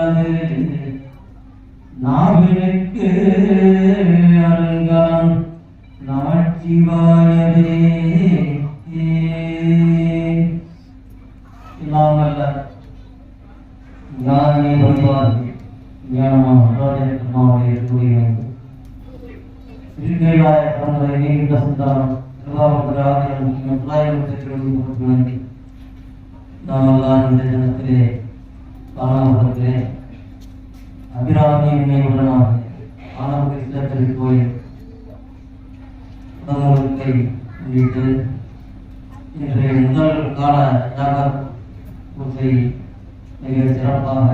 கோட்டம் நாவினுக்கு அருங்கான் நமச்சிவாயவே இல்லாமல்ல ஞானி வருவார் ஞானமாக இருக்கக்கூடிய திருக்கைலாய பரம்பரை நீண்ட சந்தானம் நன்றி நாமெல்லாம் இந்த தினத்திலே காணாமலே அபிராமி நினைவுடனாக ஆனந்த இல்லத்தில் போய் உடம்புக்கை உள்ளிட்டு இன்றைய முதல் கால ஜாகர் பூஜை மிக சிறப்பாக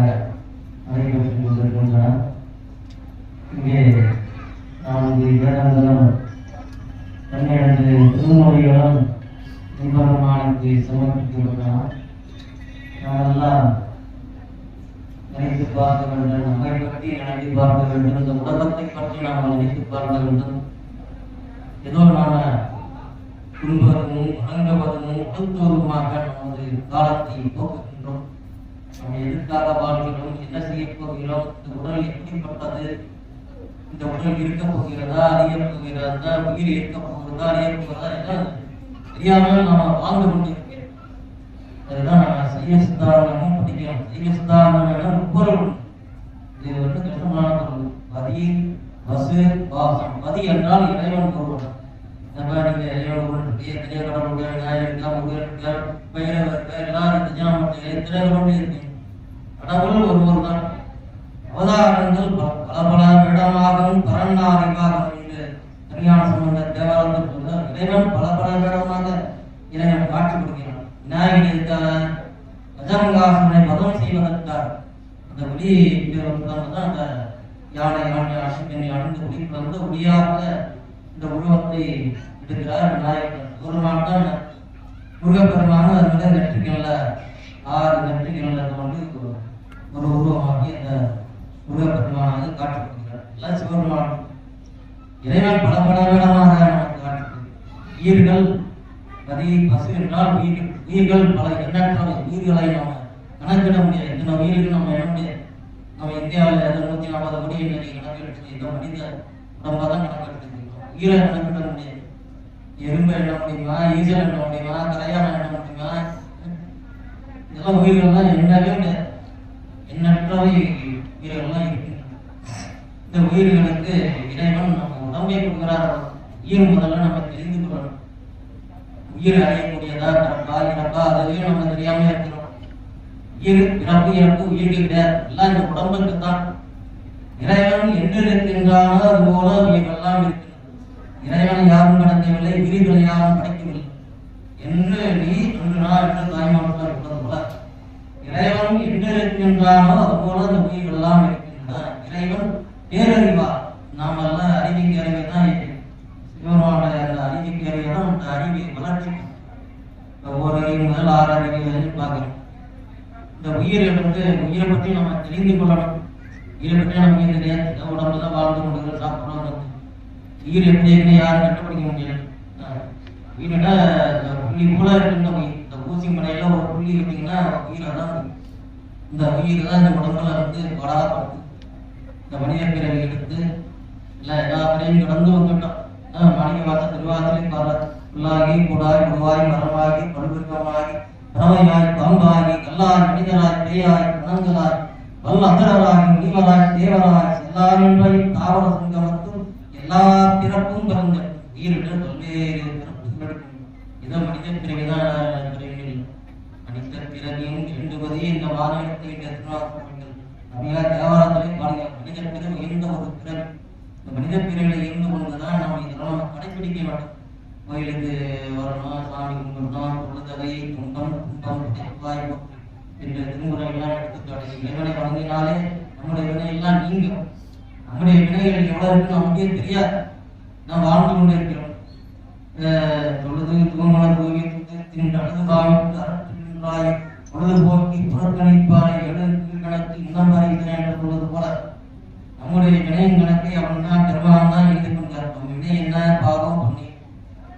நடைபெற்றுக் கொண்டிருக்கின்றன. இங்கே நான்கு வேதங்களும் பன்னிரண்டு திருமொழிகளும் நிபந்தமானது சமர்ப்பிக்கப்பட்டன. நாமெல்லாம் நினைத்து பார்க்க வேண்டும். நம்மை பற்றி நினைத்து பார்க்க வேண்டும். இந்த உலகத்தை பற்றி நாம் நினைத்து பார்க்க வேண்டும். ஏதோ நாம துன்பதும் வணங்குவதும் உடத்தோருமாக நமது காலத்தை போக்குகின்றோம். நாம் எதற்காக வாழ்கிறோம் என்ன செய்ய போகிறோம்? இந்த உடல் எப்படிப்பட்டது? இந்த உடல் இருக்க போகிறதா? அறிய போகிறதா? உயிர் இருக்க போகிறதா? அறிய போகிறதா? என்ன தெரியாமல் நாம் வாழ்ந்து கொண்டிருக்கிறோம். அதுதான் நம்ம செய்ய சித்தாந்தமும் படிக்கிறோம் செய்ய சித்தாந்தம் இது வந்து கஷ்டமான பொருள் பதி வசு வாசம் பதி என்றால் இறைவன் பொருள் நீங்க இறைவன் பொருள் பெரிய எல்லாரும் கொண்டு கடவுள் ஒருவர் தான் அவதாரங்கள் பல பல பல வேடமாகவும் பரநாரிவாகவும் என்று கல்யாண சம்பந்த தேவாலயத்தில் சொல்றார் இறைவன் பல பல வேடமாக இறைவன் காட்சி கொடுக்கிறான் விநாயகன் இருக்காக கஜமங்காசனை வதம் செய்வதற்காக அந்த ஒளி தான் அந்த யானை யானை அசுவினை அணிந்து ஒளி வந்து முடியாத இந்த உருவத்தை எடுக்கிறார் விநாயகர். ஒரு நாள் தான் முருகப்பெருமான மிக நெற்றிக்கல்ல ஆறு நெற்றிக்கல்ல வந்து ஒரு உருவமாகி அந்த முருகப்பெருமானது காட்டப்படுகிறார் எல்லாம் சிவபெருமான் இறைவன் பல பல விதமாக நமக்கு காட்டுகிறது உயிர்கள் நதி பசு என்றால் உயிர் உயிர்கள் பல எண்ணற்ற உயிர்களை நம்ம கணக்கிட முடியாது. இத்தனை உயிர்கள் நம்ம எண்ண முடியாது நம்ம இந்தியாவில் எதுவும் நூற்றி நாற்பது கோடி இன்னைக்கு கணக்கெடுத்து இந்த மனித உடம்பாக தான் கணக்கெடுத்துருக்கோம் உயிரை கணக்கிட முடியாது. எறும்பை எண்ண முடியுமா? ஈசல் எண்ண முடியுமா? கரையானை எண்ண முடியுமா? இதெல்லாம் உயிர்கள்லாம் எண்ணவே முடியாது. எண்ணற்றவை உயிர்கள்லாம் இருக்கின்றன இந்த உயிர்களுக்கு இறைவன் நம்ம உடம்பை கொடுக்கிறார்? உயிர் முதல்ல நம்ம தெரிந்து கொள்ளணும். உயிர் அறியக்கூடியதா பிறப்பா இறப்பா? அதுவே நம்ம தெரியாம இருக்கிறோம். உயிர் பிறப்பு இறப்பு உயிர் கிடையாது. எல்லாம் இந்த உடம்புக்கு தான். இறைவன் என்று இருக்கின்றானோ அது போல உயிரெல்லாம் இருக்கிறது இறைவன் யாரும் படைக்கவில்லை உயிர்களை யாரும் படைக்கவில்லை. என்று நீ என்று நான் என்று தாய்மார்கள் இருப்பது போல இறைவன் என்று இருக்கின்றானோ அது போல அந்த உயிர்கள் இருக்கின்றன. இறைவன் பேரறிவா நாம் எல்லாம் அறிவிக்க அறிவை தான் சிவருமானுடைய அந்த அறிவிக்க அறிவை தான் அந்த அறிவை வளர்ச்சி ஒவ்வொரு அறிவு முதல் ஆறு அறிவை வரைக்கும் பார்க்கிறோம். இந்த உயிரை வந்து உயிரை பற்றி நம்ம தெரிந்து கொள்ளணும். உயிரை பற்றி நமக்கு தெரியாது இந்த உடம்புல தான் வாழ்ந்து கொண்டு சாப்பிடணும் உயிர் எப்படி இருக்கு யாரும் கண்டுபிடிக்க முடியாது உயிரினா இந்த புள்ளி போல இருக்குன்னு உயிர் இந்த ஊசி மலையில ஒரு புள்ளி இருந்தீங்கன்னா உயிரை தான் இந்த உயிர் தான் இந்த உடம்புல வந்து படாதப்படுத்து இந்த மனித பிறவி எடுத்து இல்லை எல்லா பிறவையும் கடந்து வந்துட்டோம். மாணிக்க வாச திருவாசலையும் வர புல்லாகி குடாய் முருவாய் மரமாகி பல்விருக்கமாகி பறவையாய் பாம்பாகி கல்லாய் மனிதராய் பேயாய் குணங்களாய் தாவர சங்கமத்தும் எல்லா பிறப்பும் பிறந்த உயிரிட பல்வேறு பிறப்புகள் இதை மனித பிறவிதான் மனித பிறவியும் வேண்டுவதே இந்த மாநிலத்தை திருவாசகங்கள் தேவாரத்திலே பாருங்க மனித பிறவி எந்த ஒரு பிறகு இந்த மனித பிறவில இருந்து கொண்டுதான் நம்ம இதெல்லாம் நம்ம கடைபிடிக்க வேண்டும். கோயிலுக்கு வரணும் சாமி கும்பிடணும் தொழுதவை துன்பம் துன்பம் இந்த என்ற திருமுறைகள்லாம் எடுத்து தொடங்கி இறைவனை வணங்கினாலே நம்முடைய வினை எல்லாம் நீங்கும். நம்முடைய வினைகள் எவ்வளவு இருக்குன்னு நமக்கே தெரியாது. நாம் வாழ்ந்து கொண்டு இருக்கிறோம் அஹ் தொழுது தூமலர் தூவி தின்றழுது பாவித்து அரற்றின்றாய் பொழுதுபோக்கி புறக்கணிப்பாய் எழுத்து கணக்கு இன்னும் வரைகிறேன் என்று சொல்வது போல. நம்முடைய வினையின் கணக்கை அவன் தான் பெருமான் தான் எழுதி கொண்டார் வினை என்ன பாவம் பண்ணி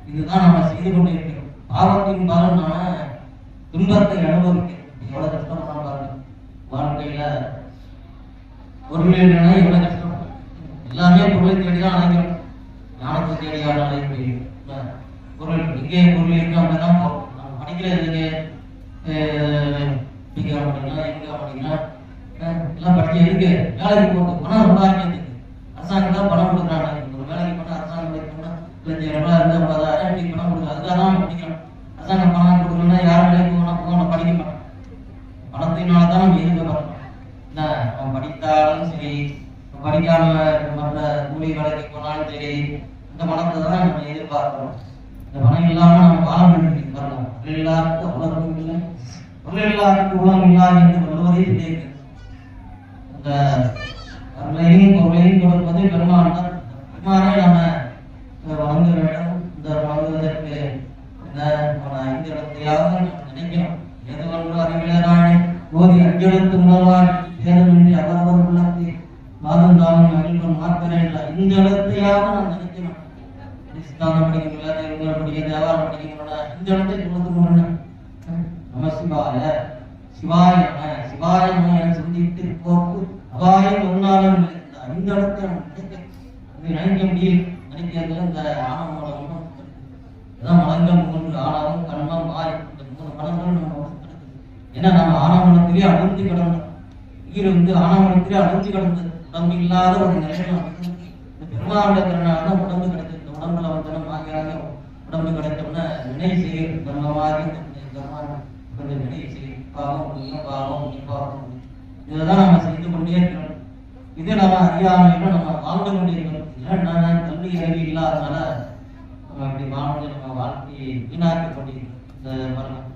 இதுதான் நம்ம செய்து கொண்டிருக்கிறோம். பாவத்தின் பலன் நாம துன்பத்தை அனுபவிக்கிறோம். எவ்வளவு கஷ்டம் பாருங்க. வாழ்க்கையில பொருள் இல்லைன்னா எவ்வளவு கஷ்டம்? எல்லாமே பொருளை தேடிதான் அலைக்கிறோம் ஞானத்தை தேடியான அலைய முடியும் பொருள் எங்கே பொருள் இருக்கு அப்படிதான் போறோம் நம்ம படிக்கிறது எங்க பிடிக்க மாட்டீங்களா எங்க மாட்டீங்களா எல்லாம் படிக்க இருக்கு. வேலைக்கு போகுது பணம் சம்பாதிக்கிறதுக்கு அரசாங்கம் தான் பணம் கொடுக்குறாங்க. ஒரு வேலைக்கு போனா அரசாங்கம் வேலைக்கு போனா லட்சம் ரூபாய் இருந்து ஐம்பதாயிரம் இப்படி பணம் கொடுக்குறது அதுக்காக தான் படிக்கிறோம் அரசாங்கம் பணம் கொடுக்கணும்னா யாரும் வேலைக்கு போனா போகணும் படிக்க மாட்டோம் பணத்தினால தான் நம்ம எதிர்பார்க்கணும் என்ன அவன் படித்தாலும் சரி அவன் படிக்காம மற்ற கூலி வேலைக்கு போனாலும் சரி இந்த பணத்தை தான் நம்ம எதிர்பார்க்கிறோம் இந்த பணம் இல்லாம நம்ம வாழ முடியும் பாருங்க பொருள் இல்லாருக்கு உலகம் இல்லை பொருள் இல்லாருக்கு உலகம் அருளையும் பொருளையும் கொடுப்பது நாம வேண்டும். இந்த இந்த ஐந்து இடத்தையாவது எது ஒன்று அறிவிலரானே போதி அஞ்செழுத்து முதல்வான் பேதமின்றி அவரவர் உள்ளத்தை மாதம் தாமும் அகில்வன் மாத்திரை இல்லை. இந்த இடத்தையாவது நாம் நினைக்கணும். படிக்கிறீங்களா திருமணம் படிக்க தேவாரம் படிக்கிறீங்களா இந்த இடத்தை கொடுத்து முடியும் நம சிவாய சிவாய நம சிவாய என சிந்தித்து போக்கு அபாயம் ஒன்னாலும் இல்லை. இந்த ஐந்து இடத்தை நினைக்க முடியும் நினைக்கிறது இந்த ஆணவம் இதான் மலங்கள் மூன்று ஆணவம் கண்மம் வாய் இந்த மூணு மலங்கள் நம்ம ஏன்னா நம்ம ஆணவனத்திலே அழுத்தி கிடந்தோம் உயிர் வந்து ஆணவனத்திலே அழுத்தி கிடந்தது. உடம்பு இல்லாத ஒரு நிலையில வந்து இந்த பெருமாண்டத்தினால தான் உடம்பு கிடைச்சது இந்த உடம்புல வந்து நம்ம ஆகிறாங்க. உடம்பு கிடைத்தோம்னா நினை செய்ய பிரம்மமாக கொஞ்சம் நினை செய்ய பாவம் புண்ணியம் பாவம் புண்ணியம், பாவம். இதுதான் நம்ம செய்து கொண்டே இருக்கணும். இது நம்ம அறியாமையில நம்ம வாழ்ந்து கொண்டிருக்கணும் ஏன்னா நான் கல்வி அறிவு இல்லாதனால நம்ம அப்படி வாழ்ந்து நம்ம வாழ்க்கையை வீணாக்கி கொண்டிருக்கிறோம். இந்த பாருங்க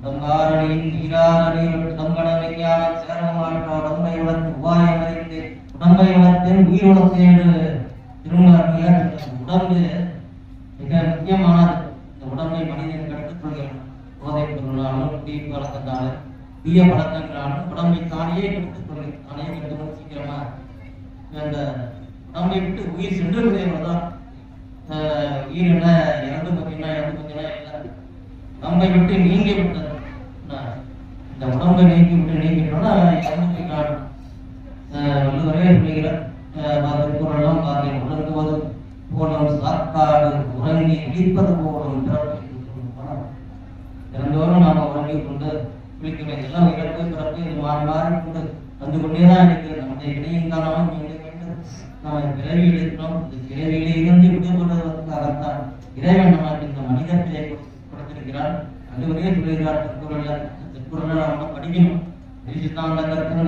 உடங்காரணியின் நீராரணியில் உடங்கட விஞ்ஞான சேரமாற்ற உடம்பை வளர்த்து உபாயம் அறிந்து உடம்பை வளர்த்தேன் உயிர் வளர்த்தேன் என்று திருமணம் உடம்பு மிக முக்கியமானது இந்த உடம்பை மனிதன் கெடுத்துக் கொள்கிறான் போதைப் பொருளாலும் குடி பழக்கத்தாலும் தீய பழக்கங்களாலும் உடம்பை தானே கெடுத்துக் கொள்கிறேன் தானே கெடுத்து சீக்கிரமா அந்த உடம்பை விட்டு உயிர் சென்று விடுவதுதான் உயிர் என்ன இறந்து பார்த்தீங்கன்னா இறந்து பார்த்தீங்கன்னா இல்லை நம்மை விட்டு நீங்கி விட்டது இந்த உடம்பை நீக்கி விட்டு நீங்கிட்டோம்னா இறந்து போயிட்டான் வள்ளுவரே சொல்லுகிறார் திருக்குறளும் பார்த்தேன் உறங்குவது போலும் சாக்காடு உறங்கி விழிப்பது போலும் பிறப்பு என்று சொல்லுவார். தினந்தோறும் நாம உறங்கி கொண்டு குளிக்க வேண்டியதெல்லாம் இறப்பு பிறப்பு இது மாறி மாறி கொண்டு வந்து கொண்டேதான் இருக்கிறது நம்முடைய இடையும் காலம் நம்ம பிறவி எடுக்கிறோம். இந்த பிறவியிலே இருந்து விடுபடுவதற்காகத்தான் இறைவன் நமக்கு இந்த அதுவரையே சொல்லுகிறார் படிக்கணும்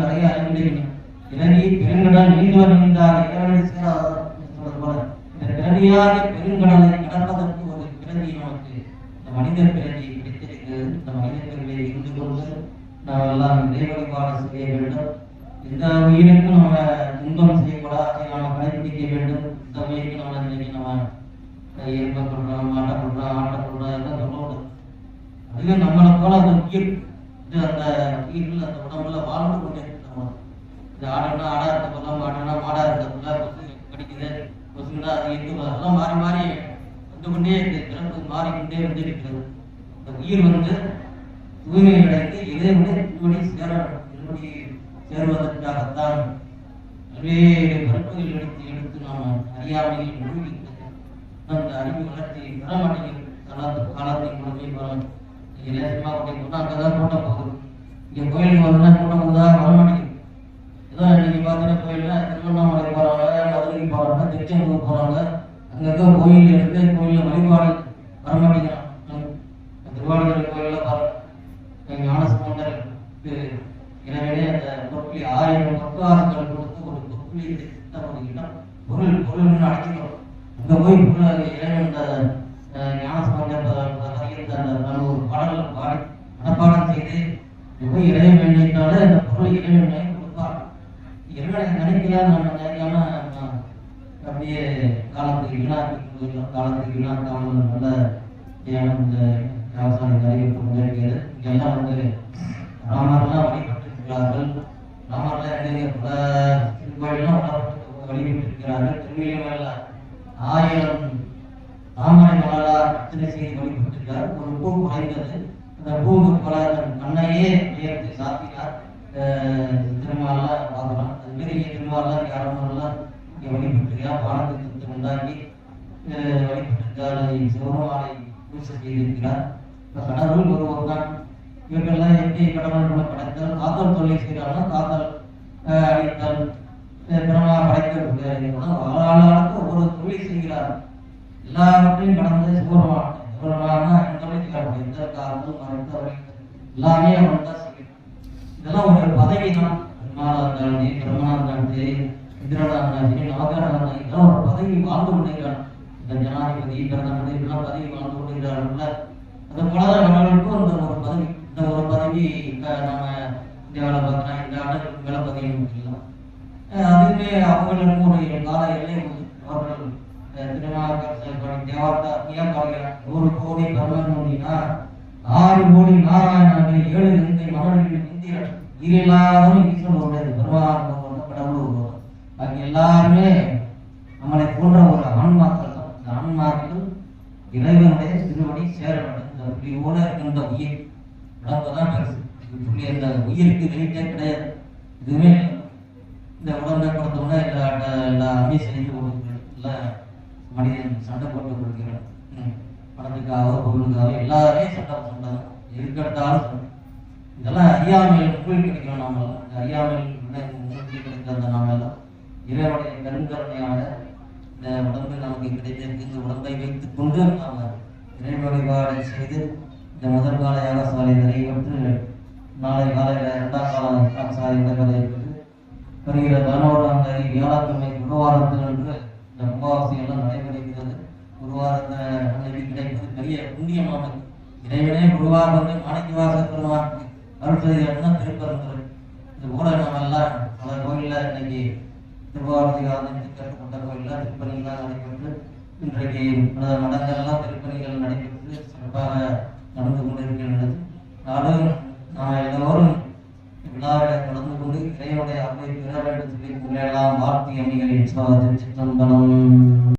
நிறைய அறிந்திருக்கணும் பிறவி பெருங்கடல் நீண்டுவர் நீந்தார் இறைவனை சொல்றது போல. இந்த பிறவியாக பெருங்கடலை கடப்பதற்கு ஒரு பிறவி நமக்கு இந்த பிறவி கிடைத்திருக்கு இந்த மனித இருந்து கொண்டு நாம் எல்லாம் இறை செய்ய வேண்டும். எந்த உயிருக்கும் நம்ம துன்பம் செய்யக்கூடாது அதை நாம கடைபிடிக்க வேண்டும். இந்த உயிருக்கு நம்ம இன்னைக்கு நம்ம இயல்ப கொள்றோம் மாட்ட கொள்றோம் ஆட்ட கொள்றோம் எல்லாம் சொல்லக்கூடாது அதுவே நம்மளை போல அந்த உயிர் இது அந்த உயிர்கள் அந்த உடம்புல வாழ்ந்து கொண்டே நம்ம இது ஆடுனா ஆடா இருக்க இருக்கப்பெல்லாம் மாடுனா மாடா இருக்கப்பெல்லாம் கொசு கடிக்குது கொசுனா அது இருந்து அதெல்லாம் மாறி மாறி வந்து கொண்டே இருக்குது பிறப்பு மாறிக்கொண்டே வந்து இருக்கிறது இந்த உயிர் வந்து தூய்மை அடைந்து இறைவனை திருவடி சேர திருவடி சேருவதற்காகத்தான் பல்வேறு பருப்புகள் எடுத்து எடுத்து நாம் அறியாமையில் மூழ்கி அந்த அறிவு வளர்ச்சி பெற மாட்டேங்குது காலத்து காலத்தை கொண்டு வரும் நீங்கள் நேரமாக கொண்டு போனால் அங்கே தான் கூட்டம் போகுது. இங்கே கோயிலுக்கு வரணும்னா கூட்டம் வந்தா வர மாட்டேங்குது ஏதோ இன்னைக்கு பார்த்தீங்கன்னா கோயிலில் திருவண்ணாமலை போகிறாங்க மதுரைக்கு போகிறாங்க திருச்செந்தூர் போகிறாங்க அங்கங்க கோயில் எடுத்து கோயிலில் வழிபாடு வர மாட்டேங்கிறான் திருவாரூர் கோயில்ல பாருங்க ஞானசம்பந்தருக்கு எனவே அந்த தொப்பிலி ஆயிரம் பக்காரங்கள் கொடுத்து ஒரு தொப்பிலி திட்டப்படுகிறார் பொருள் பொருள்னு அடைக்கிறோம் அங்க போய் பொருள் இறைவன் அந்த அஹ், ஞானசம்பந்தர் அறிந்த அந்த ஒரு பாடல் பாடி மனப்பாடம் செய்து இங்க போய் இறைவன் வேண்டிட்டாலே அந்த பொருள் இறைவன் வாங்கி கொடுப்பார் இறைவனை நினைக்கலாம் நம்ம நினைக்காம அஹ், அப்படியே காலத்துக்கு வீணாக்கி கொண்டிருக்கிறோம். காலத்துக்கு வீணாக்காமல் நல்ல தியானம் இந்த விவசாயம் அறிவிப்பு கொண்டிருக்கிறது இங்கெல்லாம் வந்து ராமர்லாம் வழிபட்டிருக்கிறார்கள் ராமர்லாம் எங்கே பல திருக்கோயிலாம் ஆயிரம் அர்ச்சனை செய்து ஒரு பூ குறைந்தது. அந்த கண்ணையே உயர்த்தி சாத்தினார். அஹ் பார்க்கலாம். அது பெரிய திருமாலாம் யாரெல்லாம் இங்கே வானத்தை உண்டாக்கி அஹ் வழிபட்டிருக்கார் சிவபெருமானை பூசை செய்திருக்கிறார். இப்போ கடவுள் ஒருவர் தான் இவர்கள்லாம் எப்படி கடவுள் படைத்தல் காத்தல் தொழில் செய்கிறார்கள் காத்தல் அஹ் அடித்தல் படைக்க ஆளாளுக்கு ஒவ்வொரு தொழில் செய்கிறார் எல்லாவற்றையும் கடந்து சிவபெருமான் சிவபெருமானா எந்த தொழில் எந்த காலத்தும் மறைத்தவரை எல்லாமே அவன் தான் செய்யணும் இதெல்லாம் ஒரு பதவி தான் பெருமாளா இருந்தாலும் சரி பிரம்மனா இதெல்லாம் ஒரு பதவி வாழ்ந்து கொண்டிருக்கிறான் இந்த ஜனாதிபதி பிரதமர் இதெல்லாம் பதவி வாழ்ந்து கொண்டிருக்கிறார்கள்ல அது போலதான் நம்மளுக்கும் இந்த ஒரு பதவி இந்த ஒரு பதவி க- நம்ம இந்தியாவில் பார்த்தோம்னா இந்த ஆண்டுகளுக்கு மேல பதவி இருக்கலாம் அஹ் அதுவுமே அவங்களுக்கு கால எல்லை அவர்கள் திருநாவுக்கரசர் நூறு கோடி ஆறு கோடி நாராயணன் ஏழு நிந்தை மகளிர் இந்திரன் இல்லாதவன் ஈஸ்வரன் உடையது பெருமாள் கடவுள் எல்லாருமே நம்மளை போன்ற ஒரு ஆன்மாக்கள் தான் இந்த ஆன்மாக்கள் இறைவனுடைய திருவடி சேர வேண்டும் இந்த புள்ளியோட இருக்கின்ற உயிர். உடம்பு தான் பெருசு புள்ளி அந்த உயிருக்கு வெளியிட்டே கிடையாது. இதுவே இந்த உடம்பை கொடுத்தோம்னா எல்லா எல்லா அம்மையும் செஞ்சு கொடுக்குறோம் இல்லை மனிதன் சண்டை போட்டு கொடுக்கிறோம் பணத்துக்காக பொருளுக்காக எல்லாருமே சண்டை சண்டை தான். எதுக்கெடுத்தாலும் சண்டை. இதெல்லாம் அறியாமையில் மூழ்கி கிடைக்கிறோம் நாம எல்லாம். இந்த அறியாமையில் மூழ்கி கிடைக்கிற அந்த நாம எல்லாம் இறைவனுடைய கருங்கருணையான இந்த உடம்பு நமக்கு கிடைத்திருக்கு இந்த உடம்பை வைத்துக் கொண்டு நாம இறை வழிபாடு செய்து இந்த முதல் கால யாகசாலை நிறைவேற்று நாளை காலையில் இரண்டாம் கால யாகசாலை நடைபெறுகிறது வருகிற பதினோராம் தேதி வியாழக்கிழமை குருவாரத்தில் என்று இந்த அமாவாசை எல்லாம் நடைபெறுகிறது. குருவாரத்தை கிடைப்பது பெரிய புண்ணியமானது. இறைவனே குருவாரம் வந்து மாணிக்க வாசத்திருவான் அருள் செய்கிறான் திருப்பரங்குறை இது கூட நம்ம எல்லாம் பல கோயிலில் இன்னைக்கு திருவாரதி ஆதரித்து கோயிலில் திருப்பணிகளாக நடைபெற்று இன்றைக்கு பல மடங்கள்லாம் திருப்பணிகள் நடைபெற்று சிறப்பாக நடந்து கொண்டிருக்கின்றது. நாடும் நாம் எல்லோரும் இடத்துக்கு மேலாம் வார்த்தை அணிகளின் சாதி சிற்றம்பலம்